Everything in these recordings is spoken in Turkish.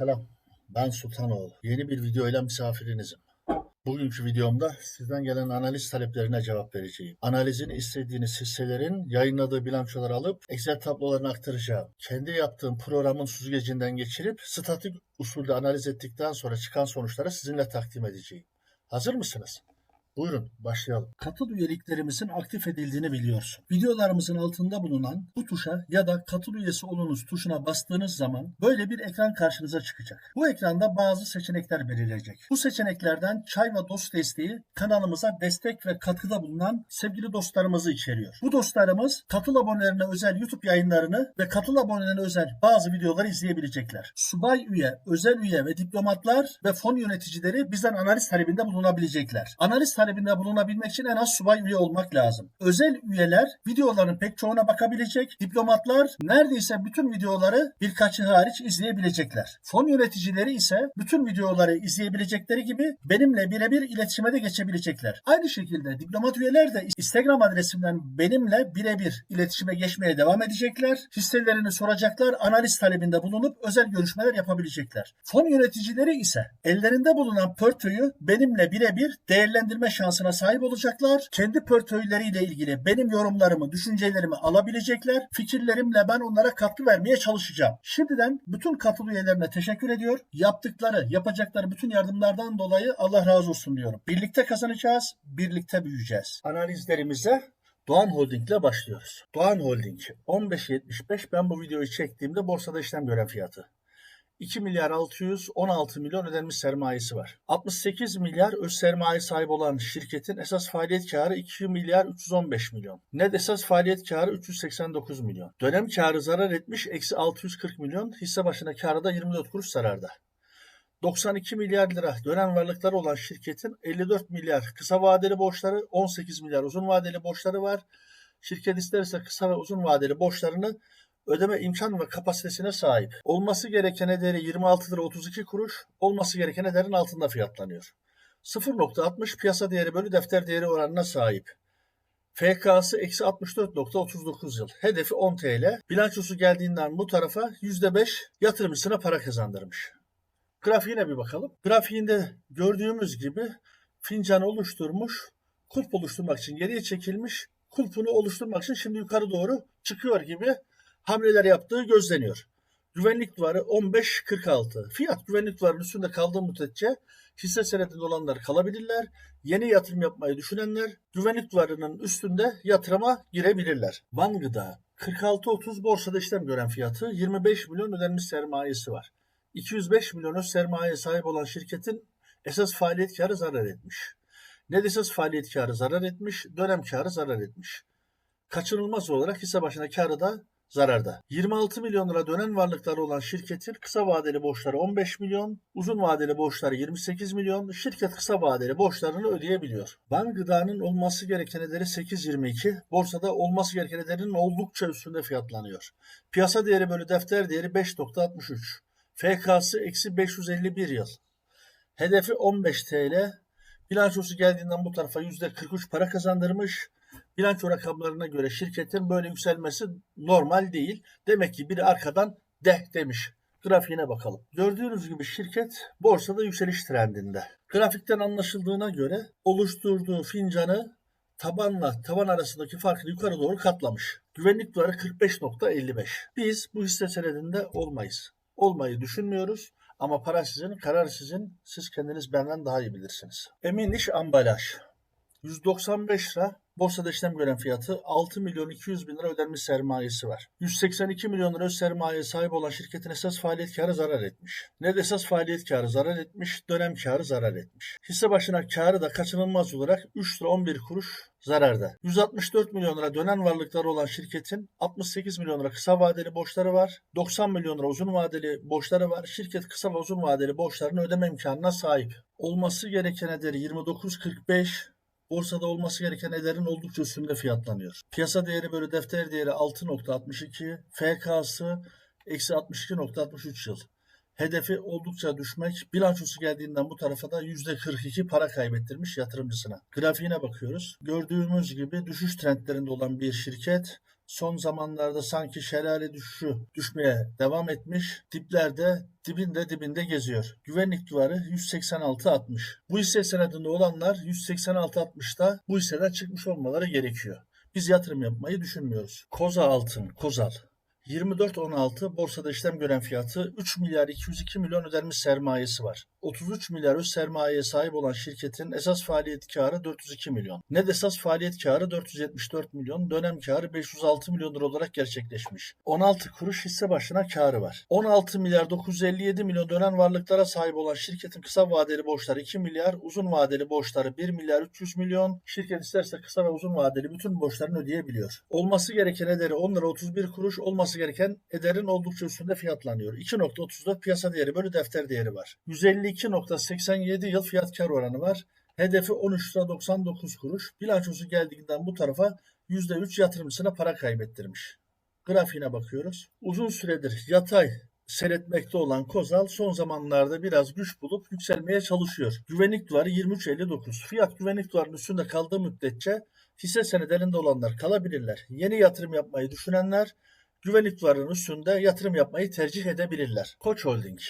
Selam, ben Sultanoğlu. Yeni bir video ile misafirinizim. Bugünkü videomda sizden gelen analiz taleplerine cevap vereceğim. Analizini istediğiniz hisselerin yayınladığı bilançoları alıp Excel tablolarına aktaracağım. Kendi yaptığım programın süzgecinden geçirip statik usulde analiz ettikten sonra çıkan sonuçları sizinle takdim edeceğim. Hazır mısınız? Buyurun başlayalım. Katıl üyeliklerimizin aktif edildiğini biliyorsun. Videolarımızın altında bulunan bu tuşa ya da katıl üyesi olunuz tuşuna bastığınız zaman böyle bir ekran karşınıza çıkacak. Bu ekranda bazı seçenekler belirleyecek. Bu seçeneklerden çay ve dost desteği kanalımıza destek ve katkıda bulunan sevgili dostlarımızı içeriyor. Bu dostlarımız katıl abonelerine özel YouTube yayınlarını ve katıl abonelerine özel bazı videoları izleyebilecekler. Subay üye, özel üye ve diplomatlar ve fon yöneticileri bizden analiz talebinde bulunabilecekler. Analiz talebinde bulunabilmek için en az subay üye olmak lazım. Özel üyeler videoların pek çoğuna bakabilecek. Diplomatlar neredeyse bütün videoları birkaçı hariç izleyebilecekler. Fon yöneticileri ise bütün videoları izleyebilecekleri gibi benimle birebir iletişime de geçebilecekler. Aynı şekilde diplomat üyeler de Instagram adresimden benimle birebir iletişime geçmeye devam edecekler. Hisselerini soracaklar, analiz talebinde bulunup özel görüşmeler yapabilecekler. Fon yöneticileri ise ellerinde bulunan portföyü benimle birebir değerlendirme şansına sahip olacaklar. Kendi portföyleriyle ilgili benim yorumlarımı, düşüncelerimi alabilecekler. Fikirlerimle ben onlara katkı vermeye çalışacağım. Şimdiden bütün katıl üyelerine teşekkür ediyor. Yaptıkları, yapacakları bütün yardımlardan dolayı Allah razı olsun diyorum. Birlikte kazanacağız, birlikte büyüyeceğiz. Analizlerimize Doğan Holding ile başlıyoruz. Doğan Holding 15.75 ben bu videoyu çektiğimde borsada işlem gören fiyatı. 2 milyar 616 milyon ödenmiş sermayesi var. 68 milyar öz sermaye sahibi olan şirketin esas faaliyet karı 2 milyar 315 milyon. Net esas faaliyet karı 389 milyon. Dönem karı zarar etmiş eksi 640 milyon. Hisse başına karı da 24 kuruş zararda. 92 milyar lira dönem varlıkları olan şirketin 54 milyar kısa vadeli borçları, 18 milyar uzun vadeli borçları var. Şirket isterse kısa ve uzun vadeli borçlarını ödeme imkan ve kapasitesine sahip. Olması gereken ederi 26 lira 32 kuruş, olması gereken ederin altında fiyatlanıyor. 0.60 piyasa değeri bölü defter değeri oranına sahip. FK'sı eksi 64.39 yıl. Hedefi 10 TL. Bilançosu geldiğinden bu tarafa %5 yatırımcısına para kazandırmış. Grafiğine bir bakalım. Grafiğinde gördüğümüz gibi fincan oluşturmuş, kulp oluşturmak için geriye çekilmiş, kulpunu oluşturmak için şimdi yukarı doğru çıkıyor gibi hamleler yaptığı gözleniyor. Güvenlik duvarı 15.46. Fiyat güvenlik duvarının üstünde kaldığı müddetçe hisse senedinde olanlar kalabilirler. Yeni yatırım yapmayı düşünenler güvenlik duvarının üstünde yatırıma girebilirler. Van Gıda 46.30 borsada işlem gören fiyatı 25 milyon ödenmiş sermayesi var. 205 milyon sermaye sahip olan şirketin esas faaliyet karı zarar etmiş. Net esas faaliyet karı zarar etmiş, dönem karı zarar etmiş. Kaçınılmaz olarak hisse başına karı da zararda. 26 milyon lira dönen varlıkları olan şirketin kısa vadeli borçları 15 milyon, uzun vadeli borçları 28 milyon. Şirket kısa vadeli borçlarını ödeyebiliyor. Van Gıda'nın olması gereken ederi 8.22, borsada olması gereken ederinin oldukça üstünde fiyatlanıyor. Piyasa değeri bölü defter değeri 5.63. FK'sı eksi 551 yıl. Hedefi 15 TL. Bilançosu geldiğinden bu tarafa %43 para kazandırmış. Bilanço rakamlarına göre şirketin böyle yükselmesi normal değil. Demek ki biri arkadan de demiş. Grafiğine bakalım. Gördüğünüz gibi şirket borsada yükseliş trendinde. Grafikten anlaşıldığına göre oluşturduğu fincanı tabanla taban arasındaki farkı yukarı doğru katlamış. Güvenlik duvarı 45.55. Biz bu hisse senedinde olmayız. Olmayı düşünmüyoruz. Ama para sizin, karar sizin. Siz kendiniz benden daha iyi bilirsiniz. Emin İş Ambalaj. 195 lira borsada işlem gören fiyatı 6 milyon 200 bin lira ödenmiş sermayesi var. 182 milyon lira öz sermaye sahip olan şirketin esas faaliyet karı zarar etmiş. Net esas faaliyet karı zarar etmiş, dönem karı zarar etmiş. Hisse başına karı da kaçınılmaz olarak 3 lira 11 kuruş zararda. 164 milyon lira dönen varlıkları olan şirketin 68 milyon lira kısa vadeli borçları var. 90 milyon lira uzun vadeli borçları var. Şirket kısa ve uzun vadeli borçlarını ödeme imkanına sahip. Olması gereken ederi 29.45, borsada olması gereken ederin oldukça üstünde fiyatlanıyor. Piyasa değeri bölü defter değeri 6.62, FK'sı eksi 62.63 yıl. Hedefi oldukça düşmek. Bilançosu geldiğinden bu tarafa da %42 para kaybettirmiş yatırımcısına. Grafiğine bakıyoruz. Gördüğümüz gibi düşüş trendlerinde olan bir şirket son zamanlarda sanki şelale düşüşü düşmeye devam etmiş. Diplerde dibinde dibinde geziyor. Güvenlik duvarı 186.60. Bu hisse senedinde olanlar 186.60'da bu hisseden çıkmış olmaları gerekiyor. Biz yatırım yapmayı düşünmüyoruz. Koza altın, Kozal. 24.16 borsada işlem gören fiyatı 3 milyar 202 milyon ödenmiş sermayesi var. 33 milyar öz sermayeye sahip olan şirketin esas faaliyet karı 402 milyon. Net esas faaliyet karı 474 milyon, dönem karı 506 milyon lira olarak gerçekleşmiş. 16 kuruş hisse başına karı var. 16 milyar 957 milyon dönen varlıklara sahip olan şirketin kısa vadeli borçları 2 milyar, uzun vadeli borçları 1 milyar 300 milyon. Şirket isterse kısa ve uzun vadeli bütün borçlarını ödeyebiliyor. Olması gereken ederi 10 lira 31 kuruş, olması gereken ederin oldukça üstünde fiyatlanıyor. 2.34 piyasa değeri bölü defter değeri var. 152.87 yıl fiyat kar oranı var. Hedefi 13 lira 99 kuruş. Bilançosu geldiğinden bu tarafa %3 yatırımcısına para kaybettirmiş. Grafiğine bakıyoruz. Uzun süredir yatay seyretmekte olan Kozal son zamanlarda biraz güç bulup yükselmeye çalışıyor. Güvenlik duvarı 23.59. Fiyat güvenlik duvarının üstünde kaldığı müddetçe hisse senedlerinde olanlar kalabilirler. Yeni yatırım yapmayı düşünenler güvenlik üstünde yatırım yapmayı tercih edebilirler. Koç Holding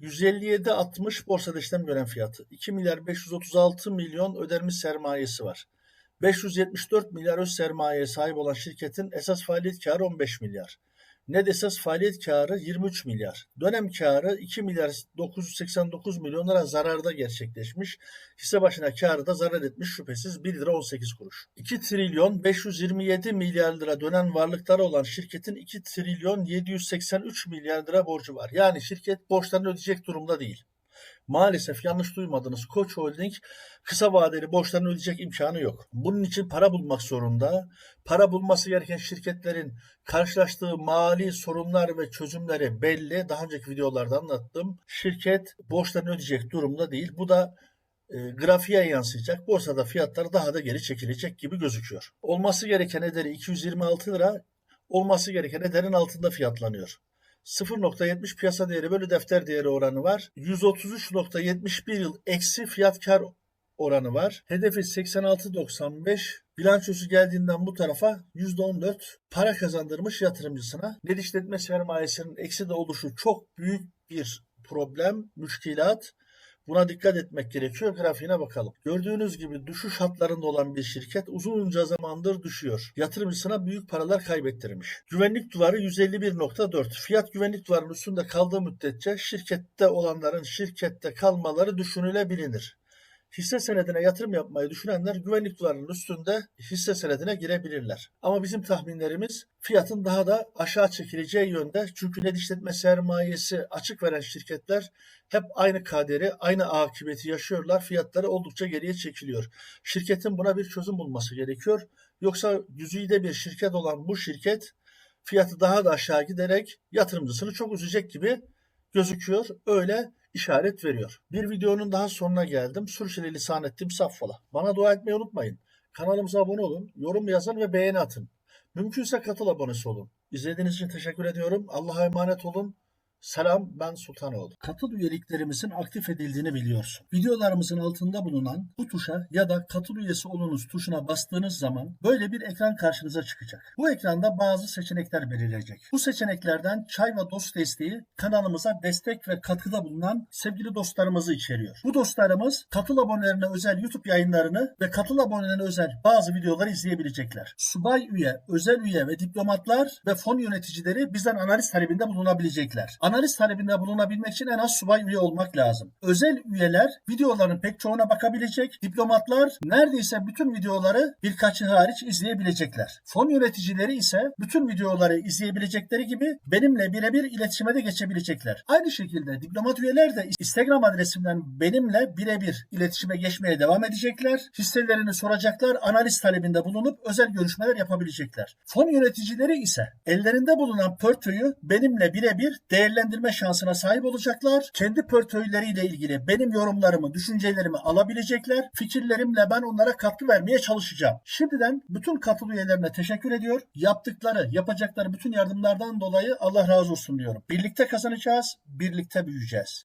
157.60 borsada işlem gören fiyatı. 2 milyar 536 milyon ödenmiş sermayesi var. 574 milyar öz sermayeye sahip olan şirketin esas faaliyet karı 15 milyar. Net esas faaliyet karı 23 milyar. Dönem karı 2 milyar 989 milyon lira zararda gerçekleşmiş. Hisse başına karı da zarar etmiş şüphesiz 1 lira 18 kuruş. 2 trilyon 527 milyar lira dönen varlıkları olan şirketin 2 trilyon 783 milyar lira borcu var. Yani şirket borçlarını ödeyecek durumda değil. Maalesef yanlış duymadınız. Koç Holding kısa vadeli borçlarını ödeyecek imkanı yok. Bunun için para bulmak zorunda. Para bulması gereken şirketlerin karşılaştığı mali sorunlar ve çözümleri belli. Daha önceki videolarda anlattım. Şirket borçlarını ödeyecek durumda değil. Bu da e, grafiğe yansıyacak. Borsada fiyatlar daha da geri çekilecek gibi gözüküyor. Olması gereken ederi 226 lira, olması gereken ederin altında fiyatlanıyor. 0.70 piyasa değeri bölü defter değeri oranı var. 133.71 yıl eksi fiyat kar oranı var. Hedefi 86.95. Bilançosu geldiğinden bu tarafa %14 para kazandırmış yatırımcısına. Net işletme sermayesinin eksi de oluşu çok büyük bir problem, müşkilat. Buna dikkat etmek gerekiyor. Grafiğine bakalım. Gördüğünüz gibi düşüş hatlarında olan bir şirket uzunca zamandır düşüyor. Yatırımcısına büyük paralar kaybettirmiş. Güvenlik duvarı 151.4. Fiyat güvenlik duvarının üstünde kaldığı müddetçe şirkette olanların şirkette kalmaları düşünülebilir. Hisse senedine yatırım yapmayı düşünenler güvenlik duvarının üstünde hisse senedine girebilirler. Ama bizim tahminlerimiz fiyatın daha da aşağı çekileceği yönde. Çünkü net işletme sermayesi açık veren şirketler hep aynı kaderi, aynı akıbeti yaşıyorlar. Fiyatları oldukça geriye çekiliyor. Şirketin buna bir çözüm bulması gerekiyor. Yoksa güzide bir şirket olan bu şirket fiyatı daha da aşağı giderek yatırımcısını çok üzecek gibi gözüküyor. Öyle işaret veriyor. Bir videonun daha sonuna geldim. Sürçüli lisan ettim saffola. Bana dua etmeyi unutmayın. Kanalımıza abone olun, yorum yazın ve beğeni atın. Mümkünse katıl abonesi olun. İzlediğiniz için teşekkür ediyorum. Allah'a emanet olun. Selam ben Sultanoğlu. Katıl üyeliklerimizin aktif edildiğini biliyorsun. Videolarımızın altında bulunan bu tuşa ya da katıl üyesi olunuz tuşuna bastığınız zaman böyle bir ekran karşınıza çıkacak. Bu ekranda bazı seçenekler belirleyecek. Bu seçeneklerden çay ve dost desteği kanalımıza destek ve katkıda bulunan sevgili dostlarımızı içeriyor. Bu dostlarımız katıl abonelerine özel YouTube yayınlarını ve katıl abonelerine özel bazı videoları izleyebilecekler. Subay üye, özel üye ve diplomatlar ve fon yöneticileri bizden analiz talebinde bulunabilecekler analiz talebinde bulunabilmek için en az subay üye olmak lazım. Özel üyeler videoların pek çoğuna bakabilecek. Diplomatlar neredeyse bütün videoları birkaçı hariç izleyebilecekler. Fon yöneticileri ise bütün videoları izleyebilecekleri gibi benimle birebir iletişime de geçebilecekler. Aynı şekilde diplomat üyeler de Instagram adresimden benimle birebir iletişime geçmeye devam edecekler. Hisselerini soracaklar. Analiz talebinde bulunup özel görüşmeler yapabilecekler. Fon yöneticileri ise ellerinde bulunan portföyü benimle birebir değerlendirme değerlendirme şansına sahip olacaklar. Kendi portföyleriyle ilgili benim yorumlarımı, düşüncelerimi alabilecekler. Fikirlerimle ben onlara katkı vermeye çalışacağım. Şimdiden bütün katıl üyelerine teşekkür ediyor. Yaptıkları, yapacakları bütün yardımlardan dolayı Allah razı olsun diyorum. Birlikte kazanacağız, birlikte büyüyeceğiz.